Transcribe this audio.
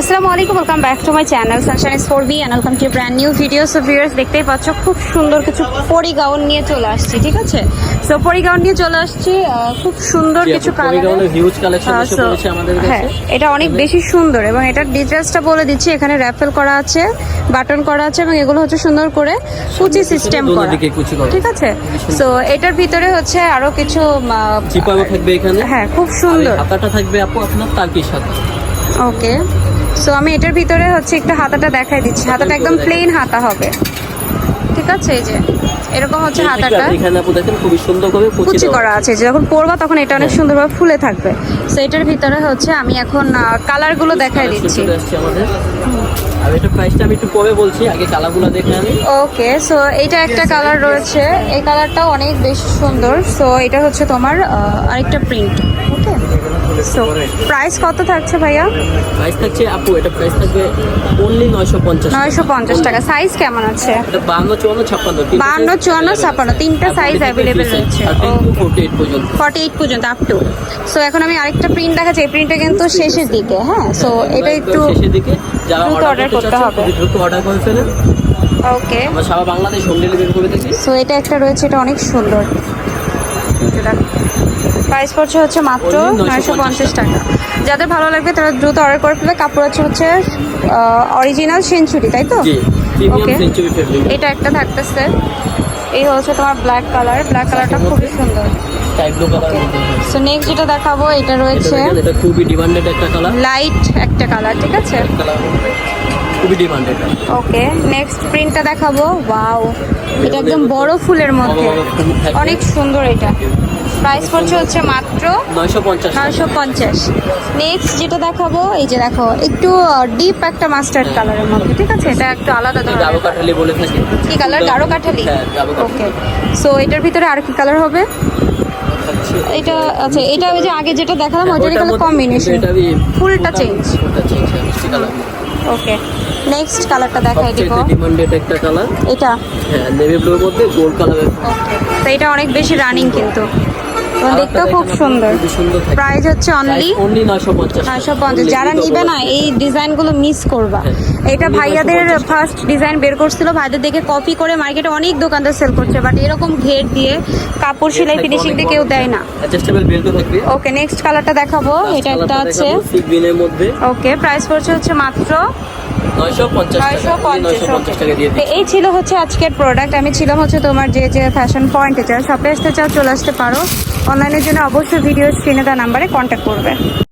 আসসালামু আলাইকুম welcome back to my channel sunshine is for B and welcome to brand new video so viewers দেখতেই পাচ্ছ খুব সুন্দর কিছু পরি গাউন নিয়ে চলে আসছি ঠিক আছে? সো পরি গাউন নিয়ে চলে আসছি খুব সুন্দর কিছু হ্যাঁ এটা অনেক বেশি সুন্দর এবং এটার ডিটেলসটা বলে দিচ্ছি এখানে র্যাফেল করা আছে বাটন করা আছে এবং এগুলো হচ্ছে সুন্দর করে কুচি সিস্টেম করা ঠিক আছে? সো এটার ভিতরে হচ্ছে আরও কিছু থাকবে এখানে। হ্যাঁ খুব সুন্দর। থাকবে আপু আপনার তার্কির সাথে ওকে সো আমি এটার ভিতরে হচ্ছে একটু হাতাটা দেখাই দিচ্ছি। হাতাটা একদম প্লেন হাতা হবে। ঠিক আছে? এই যে এরকম হচ্ছে হাতাটা। এখানে আপু দেখেন খুবই সুন্দর করে কুচি করা আছে। যখন পরবা তখন এটা অনেক সুন্দরভাবে ফুলে থাকবে। সো এটার ভিতরে হচ্ছে আমি এখন কালারগুলো দেখাই দিচ্ছি। আমাদের। আর এটা প্রাইসটা আমি একটু পরে বলছি আগে কালারগুলো দেখে আনি। ওকে সো এটা একটা কালার রয়েছে। এই কালারটাও অনেক বেশি সুন্দর। সো এটা হচ্ছে তোমার আরেকটা প্রিন্ট ওকে সো প্রাইস কত থাকছে ভাইয়া? প্রাইস থাকছে আপু এটা প্রাইস থাকবে অনলি নয়শো পঞ্চাশ নয়শো পঞ্চাশ টাকা। সাইজ কেমন আছে? এটা বান্ন চুয়ান্ন ছাপ্পান্ন বান্ন চুয়ান্ন ছাপ্পান্ন তিনটা সাইজ টু ফোর্টি এইট পর্যন্ত ফর্টি এইট পর্যন্ত। আপ টু সো এখন আমি আরেকটা প্রিন্ট দেখাচ্ছি। এই প্রিন্টটা কিন্তু শেষের দিকে হ্যাঁ? সো এটা একটু শেষের দিকে। যারা অর্ডার করতে হবে। দ্রুত অর্ডার করে ফেলেন। ওকে আমরা সারা বাংলাদেশ হোম ডেলিভারি করে থাকি। সো এটা একটা রয়েছে এটা অনেক সুন্দর। প্রাইস পড়ছে হচ্ছে মাত্র নয়শো পঞ্চাশ টাকা। যাদের ভালো লাগবে তারা দ্রুত অর্ডার করে ফেলবে। কাপড় আছে হচ্ছে অরিজিনাল সেঞ্চুরি তাই তো? ফেব্রিক এটা একটা থাকতেছে। এই হচ্ছে তোমার ব্ল্যাক কালার ব্ল্যাক কালারটা খুবই সুন্দর। সো নেক্সট যেটা দেখাবো এটা এটা রয়েছে এটা খুবই ডিমান্ডেড একটা কালার লাইট একটা কালার ঠিক আছে? খুবই ডিমান্ডেড ওকে নেক্সট প্রিন্টটা দেখাবো। ওয়াও এটা একদম বড় ফুলের মধ্যে। অনেক সুন্দর এটা। প্রাইস পড়ছে হচ্ছে মাত্র নয়শো পঞ্চাশ নেক্সট যেটা দেখাবো এই যে দেখো একটু ডিপ একটা মাস্টার্ড কালারের মধ্যে ঠিক আছে? এটা একটু আলাদা গাঢ় কাঠালি বলে থাকি কি কালার গাঢ় কাঠালি হ্যাঁ ওকে সো এটার ভিতরে আর কি কালার হবে? এটা আচ্ছা এটা ওই যে আগে যেটা দেখালাম ওইটারই ওটার কালার কম্বিনেশন ফুলটা চেঞ্জ কালার ওকে নেক্সট কালারটা দেখাই দিব ডিমান্ডেড একটা কালার এটা? হ্যাঁ নেভি ব্লুর মধ্যে গোল্ড কালারের তো এটা অনেক বেশি রানিং কিন্তু। দেখতেও খুব সুন্দর। প্রাইস হচ্ছে অনলি অনলি নয়শো পঞ্চাশ নয়শো পঞ্চাশ। যারা নিবে না এই ডিজাইনগুলো মিস করবা। হ্যাঁ। এটা ভাইয়াদের ফার্স্ট ডিজাইন বের করছিল। ভাইদের দেখে কপি করে মার্কেটে অনেক দোকানদার সেল করছে বাট এরকম ঘের দিয়ে কাপড় সেলাই ফিনিশিং দিয়ে কেউ দেয় না। অ্যাডজাস্টেবল বেল্টও থাকবে। ওকে নেক্সট কালারটা দেখাবো। এটা একটা আছে। মধ্যে। ওকে প্রাইস পড়ছে হচ্ছে মাত্র এই ছিল হচ্ছে আজকের প্রোডাক্ট আমি ছিলাম হচ্ছে তোমার যে যে ফ্যাশন পয়েন্টে চাও শপে আসতে চাও চলে আসতে পারো। অনলাইনের জন্য অবশ্যই ভিডিও স্ক্রিনে তার নাম্বারে কন্ট্যাক্ট করবে।